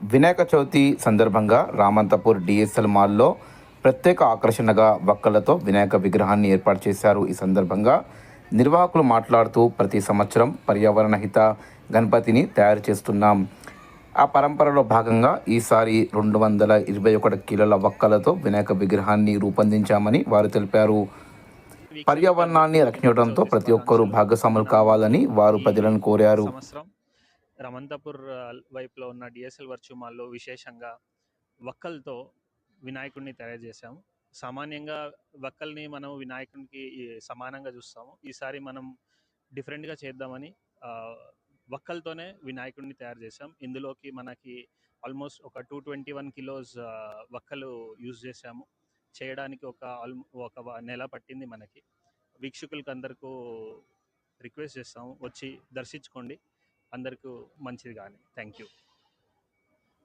వినాయక చవితి సందర్భంగా రామంతపూర్ డిఎస్ఎల్ మాల్లో ప్రత్యేక ఆకర్షణగా వక్కలతో వినాయక విగ్రహాన్ని ఏర్పాటు చేశారు. ఈ సందర్భంగా నిర్వాహకులు మాట్లాడుతూ ప్రతి సంవత్సరం పర్యావరణ హిత గణపతిని తయారు చేస్తున్నాం. ఆ పరంపరలో భాగంగా ఈసారి రెండు వందల ఇరవై ఒకటి కిలోల వక్కలతో వినాయక విగ్రహాన్ని రూపొందించామని వారు తెలిపారు. పర్యావరణాన్ని రక్షించడంతో ప్రతి ఒక్కరూ భాగస్వాములు కావాలని వారు ప్రజలను కోరారు. రమంతపూర్ వైపులో ఉన్న డిఎస్ఎల్ వర్చు మాల్లో విశేషంగా వక్కలతో వినాయకుడిని తయారు చేశాము సామాన్యంగా వక్కల్ని మనం వినాయకునికి సమానంగా చూస్తాము. ఈసారి మనం డిఫరెంట్గా చేద్దామని వక్కలతోనే వినాయకుడిని తయారు చేసాం ఇందులోకి మనకి ఆల్మోస్ట్ ఒక టూ ట్వంటీ వన్ కిలోస్ వక్కలు యూజ్ చేసాము చేయడానికి ఒక ఆల్మో ఒక వ- నెల పట్టింది మనకి. వీక్షకులకు అందరికీ రిక్వెస్ట్ చేస్తాము. వచ్చి దర్శించుకోండి. అందరికీ మంచిది కానీ. Thank you